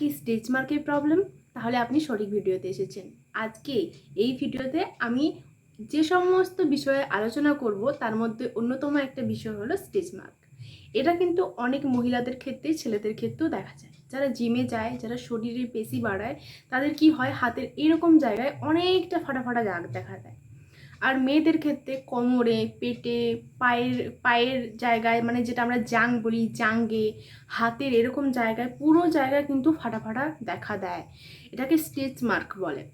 কি স্টেজ মার্কের প্রবলেম তাহলে আপনি সঠিক ভিডিওতে এসেছেন। আজকে এই ভিডিওতে আমি যে সমস্ত বিষয়ে আলোচনা করব, তার মধ্যে অন্যতম একটা বিষয় হলো স্টেজ মার্ক। এটা কিন্তু অনেক মহিলাদের ক্ষেত্রে, ছেলেদের ক্ষেত্রেও দেখা যায়। যারা জিমে যায়, যারা শরীরে পেশি বাড়ায়, তাদের কি হয়? হাতের এরকম জায়গায় অনেকটা ফাটা ফাটা দাগ দেখা দেয়। আর মেয়েদের ক্ষেত্রে কোমরে, পেটে, পায়ের পায়ের জায়গায় মানে যেটা আমরা জাং বলি, জাঙ্গে, হাতের এরকম জায়গায় পুরো জায়গায় কিন্তু ফাটা ফাটা দেখা দেয়। এটাকে স্টেচ মার্ক বলে।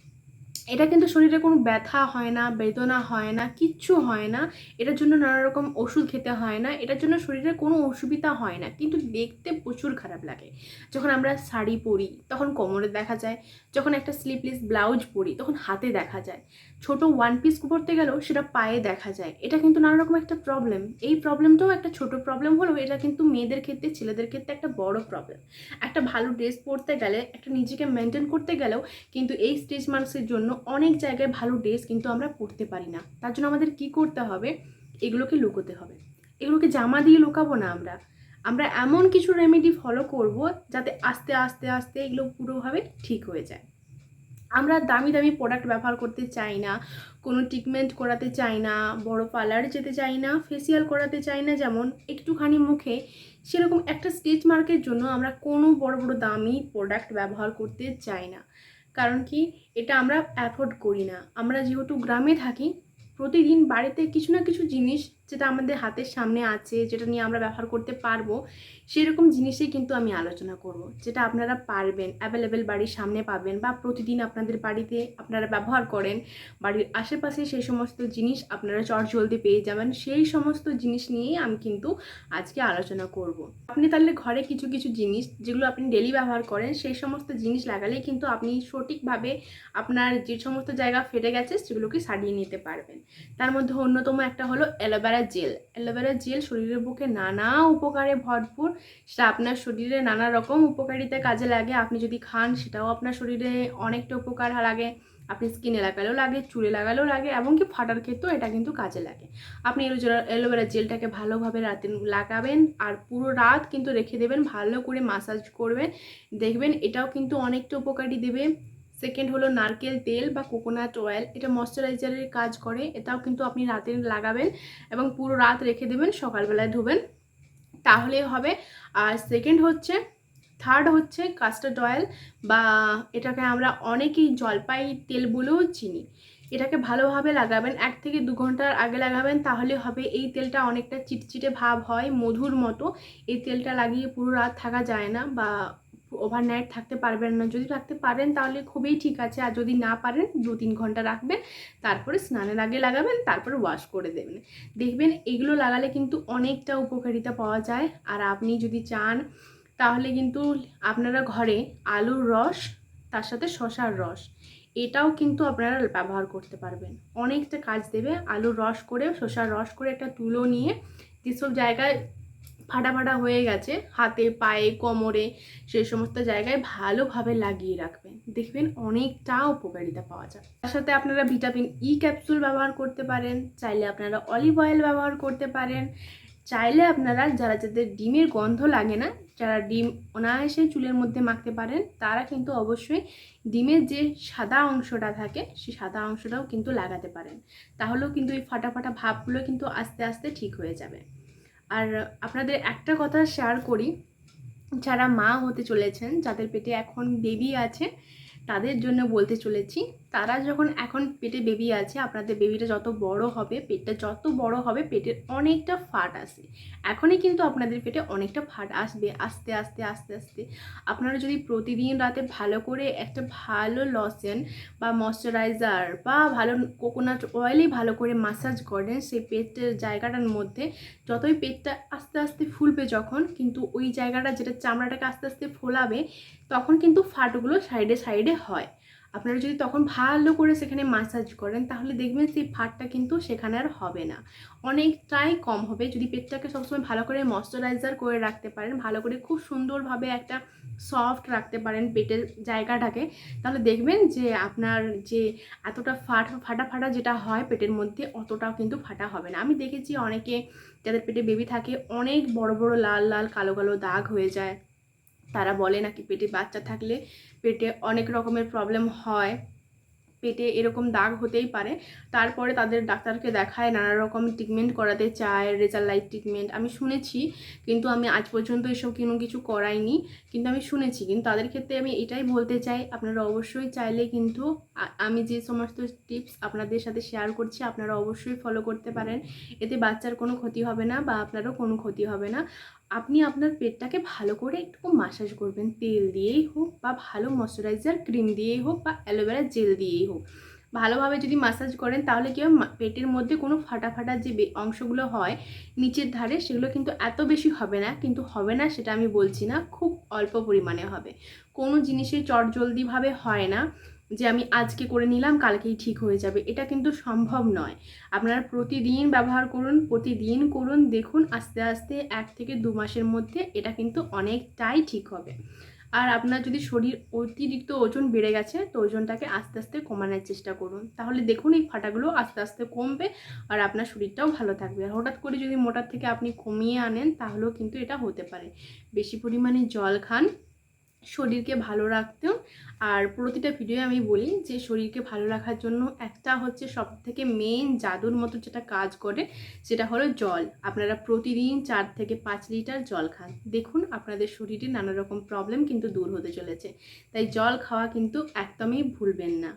এটা কিন্তু শরীরে কোনো ব্যথা হয় না, বেদনা হয় না, কিচ্ছু হয় না। এটার জন্য নানা রকম ওষুধ খেতে হয় না। এটার জন্য শরীরে কোনো অসুবিধা হয় না। কিন্তু দেখতে প্রচুর খারাপ লাগে। যখন আমরা শাড়ি পরি, তখন কোমরে দেখা যায়। যখন একটা স্লিপলেস ব্লাউজ পরি, তখন হাতে দেখা যায়। ছোট ওয়ান পিস পরতে গেলেও সেটা পায়ে দেখা যায়। এটা কিন্তু নানা রকম একটা প্রবলেম এই প্রবলেমটাও একটা ছোট প্রবলেম হলেও এটা কিন্তু মেয়েদের ক্ষেত্রে, ছেলেদের ক্ষেত্রে একটা বড় প্রবলেম একটা ভালো ড্রেস পরতে গেলে, একটা নিজেকে মেনটেন করতে গেলেও কিন্তু এই স্টেজ মার্কসের জন্য অনেক জায়গায় ভালো ড্রেস কিন্তু আমরা পরতে পারি না। তার জন্য আমাদের কি করতে হবে? এগুলোকে লুকোতে হবে। এগুলোকে জামা দিয়ে লুকাবো না আমরা। আমরা এমন কিছু রেমেডি ফলো করব যাতে আস্তে আস্তে আস্তে এগুলো পুরোভাবে ঠিক হয়ে যায়। আমরা দামি দামি প্রোডাক্ট ব্যবহার করতে চাই না, কোনো ট্রিটমেন্ট করাতে চাই না, বড় পার্লার যেতে চাই না ফেসিয়াল করাতে চাই না, যেমন একটুখানি মুখে সেরকম একটা স্টেজ মার্কের জন্য আমরা কোনো বড় বড় দামি প্রোডাক্ট ব্যবহার করতে চাই না। কারণ কি? এটা আমরা অ্যাফোর্ড করি না। আমরা যেহেতু গ্রামে থাকি প্রতিদিন বাড়িতে কিছু না কিছু জিনিস যেটা আমাদের হাতের সামনে আছে, যেটা নিয়ে আমরা ব্যবহার করতে পারব, সেরকম জিনিসই কিন্তু আমি আলোচনা করব। যেটা আপনারা পারবেন অ্যাভেলেবেল বাড়ির সামনে পাবেন বা প্রতিদিন আপনাদের বাড়িতে আপনারা ব্যবহার করেন, বাড়ির আশেপাশে সেই সমস্ত জিনিস আপনারা চটজলদি পেয়ে যাবেন, সেই সমস্ত জিনিস নিয়েই আমি কিন্তু আজকে আলোচনা করব। আপনি তাহলে ঘরে কিছু কিছু জিনিস যেগুলো আপনি ডেলি ব্যবহার করেন, সেই সমস্ত জিনিস লাগালেই কিন্তু আপনি সঠিকভাবে আপনার যে সমস্ত জায়গা ফেটে গেছে সেগুলোকে সারিয়ে নিতে পারবেন। তার মধ্যে অন্যতম একটা হলো অ্যালোভেরা জেল অ্যালোভেরা জেল শরীরের পক্ষে নানা উপকারে ভরপুর। সেটা আপনার শরীরে নানা রকম উপকারিতা কাজে লাগে। আপনি যদি খান, সেটাও আপনার শরীরে অনেকটা উপকার লাগে। আপনি স্কিনে লাগালেও লাগে, চুলে লাগালেও লাগে, এমনকি ফাটার ক্ষেত্রেও এটা কিন্তু কাজে লাগে। আপনি অ্যালোভেরা জেলটাকে ভালোভাবে রাতে লাগাবেন আর পুরো রাত কিন্তু রেখে দেবেন। ভালো করে মাসাজ করবেন। দেখবেন এটাও কিন্তু অনেকটা উপকারী দেবে। সেকেন্ড হলো নারকেল তেল বা কোকোনাট অয়েল এটা ময়শ্চারাইজারের কাজ করে, এটাও কিন্তু আপনি রাতে লাগাবেন এবং পুরো রাত রেখে দেবেন, সকালবেলায় ধোবেন। তাহলে হবে, আর সেকেন্ড হচ্ছে থার্ড হচ্ছে কাস্টার্ড অয়েল বা এটাকে আমরা অনেকেই জলপাই তেল বলেও চিনি। এটাকে ভালোভাবে লাগাবেন, এক থেকে দু ঘণ্টার আগে লাগাবেন, তাহলে হবে এই তেলটা অনেকটা চিটচিটে ভাব হয়, মধুর মতো। এই তেলটা লাগিয়ে পুরো রাত থাকা যায় না বা ওভারনাইট থাকতে পারবেন না। যদি থাকতে পারেন তাহলে খুবই ঠিক আছে। আর যদি না পারেন দু তিন ঘণ্টা রাখবেন, তারপরে স্নানের আগে লাগাবেন, তারপরে ওয়াশ করে দেবেন। দেখবেন এগুলো লাগালে কিন্তু অনেকটা উপকারিতা পাওয়া যায়। আর আপনি যদি চান, তাহলে কিন্তু আপনারা ঘরে আলুর রস, তার সাথে শশার রস, এটাও কিন্তু আপনারা ব্যবহার করতে পারবেন। অনেকটা কাজ দেবে আলুর রস করে, শশার রস করে একটা তুলো নিয়ে, যেসব জায়গায় ফাটা ফাটা হয়ে গেছে, হাতে, পায়ে, কোমরে সেই সমস্ত জায়গায় ভালোভাবে লাগিয়ে রাখবেন। দেখবেন অনেকটা উপকারিতা পাওয়া যায় তার সাথে আপনারা ভিটামিন ই ক্যাপসুল ব্যবহার করতে পারেন, চাইলে আপনারা অলিভ অয়েল ব্যবহার করতে পারেন, চাইলে আপনারা যারা যাদের ডিমের গন্ধ লাগে না, যারা ডিম অনায়াসে চুলের মধ্যে মাখতে পারেন, তারা কিন্তু অবশ্যই ডিমের যে সাদা অংশটা থাকে সেই সাদা অংশটাও কিন্তু লাগাতে পারেন। তাহলেও কিন্তু এই ফাটা ফাটা ভাবগুলো কিন্তু আস্তে আস্তে ঠিক হয়ে যাবে। আর আপনাদের একটা কথা শেয়ার করি, যারা মা হতে চলেছেন, যাদের পেটে এখন বেবি আছে, তাদের জন্য বলতে চলেছি তারা যখন এখন পেটে বেবি আছে, আপনাদের বেবিটা যত বড় হবে, পেটটা যত বড় হবে, পেটের অনেকটা ফাট আসে। এখনই কিন্তু আপনাদের পেটে অনেকটা ফাট আসবে, আস্তে আস্তে আস্তে আস্তে। আপনারা যদি প্রতিদিন রাতে ভালো করে একটা ভালো লসেন বা ময়শ্চারাইজার বা ভালো কোকোনাট অয়েলই ভালো করে মাসাজ করেন, সেই পেটের জায়গাটার মধ্যে, যতই পেটটা আস্তে আস্তে ফুলবে যখন, কিন্তু ওই জায়গাটা যেটা চামড়াটাকে আস্তে আস্তে ফোলাবে, তখন কিন্তু ফাটগুলো সাইডে সাইডে হয়। আপনারা যদি তখন ভালো করে সেখানে মাসাজ করেন, তাহলে দেখবেন সেই ফাটটা কিন্তু সেখানে আর হবে না। অনেকটাই কম হবে। যদি পেটটাকে সবসময় ভালো করে ময়শ্চারাইজার করে রাখতে পারেন, ভালো করে খুব সুন্দরভাবে একটা সফট রাখতে পারেন পেটের জায়গাটাকে, তাহলে দেখবেন যে আপনার যে এতটা ফাট, ফাটা ফাটা যেটা হয় পেটের মধ্যে, অতটাও কিন্তু ফাটা হবে না। আমি দেখেছি অনেকে যাদের পেটে বেবি থাকে, অনেক বড় বড় লাল লাল, কালো কালো দাগ হয়ে যায়। তারা বলে নাকি পেটে বাচ্চা থাকলে পেটে অনেক রকমের প্রবলেম হয়। পেটে এরকম দাগ হতেই পারে। তারপরে তাদের ডাক্তারকে দেখায়, নানা রকম ট্রিটমেন্ট করাতে চায় রেজাল্ট লাইট ট্রিটমেন্ট আমি শুনেছি, কিন্তু আমি আজ পর্যন্ত এসব কোনো কিছু করাইনি, কিন্তু আমি শুনেছি। কিন্তু তাদের ক্ষেত্রে আমি এটাই বলতে চাই, আপনারা অবশ্যই চাইলে কিন্তু আমি যে সমস্ত টিপস আপনাদের সাথে শেয়ার করছি, আপনারা অবশ্যই ফলো করতে পারেন। এতে বাচ্চার কোনো ক্ষতি হবে না বা আপনারও কোনো ক্ষতি হবে না। আপনি আপনার পেটটাকে ভালো করে একটু মাসাজ করবেন। তেল দিয়েই হোক বা ভালো ময়শ্চারাইজার ক্রিম দিয়েই হোক বা অ্যালোভেরা জেল দিয়েই হোক। ভালোভাবে যদি মাসাজ করেন, তাহলে কি পেটের মধ্যে কোনো ফাটা ফাটা যে অংশগুলো হয়, নিচের ধারে, সেগুলো কিন্তু এত বেশি হবে না, কিন্তু হবে না সেটা আমি বলছি না, খুব অল্প পরিমাণে হবে। কোনো জিনিসের চটজলদিভাবে হয় না, যে আমি আজকে করে নিলাম, কালকেই ঠিক হয়ে যাবে, এটা কিন্তু সম্ভব নয়। আপনারা প্রতিদিন ব্যবহার করুন, প্রতিদিন করুন, দেখুন, আস্তে আস্তে এক থেকে দু মাসের মধ্যে এটা কিন্তু অনেকটাই ঠিক হবে। আর আপনার যদি শরীর অতিরিক্ত ওজন বেড়ে গেছে, তো ওজনটাকে আস্তে আস্তে কমানোর চেষ্টা করুন। তাহলে দেখুন এই ফাটাগুলো আস্তে আস্তে কমবে আর আপনার শরীরটাও ভালো থাকবে। আর হঠাৎ করে যদি মোটার থেকে আপনি কমিয়ে আনেন, তাহলেও কিন্তু এটা হতে পারে। বেশি পরিমাণে জল খান শরীরকে ভালো রাখতেও। আর প্রতিটা ভিডিও আমি বলি যে শরীরকে ভালো রাখার জন্য একটা হচ্ছে সব থেকে মেন জাদুর মতো যেটা কাজ করে সেটা হলো জল। আপনারা প্রতিদিন চার থেকে পাঁচ লিটার জল খান। দেখুন আপনাদের শরীরে নানা রকম প্রবলেম কিন্তু দূর হতে চলেছে। তাই জল খাওয়া কিন্তু একদমই ভুলবেন না।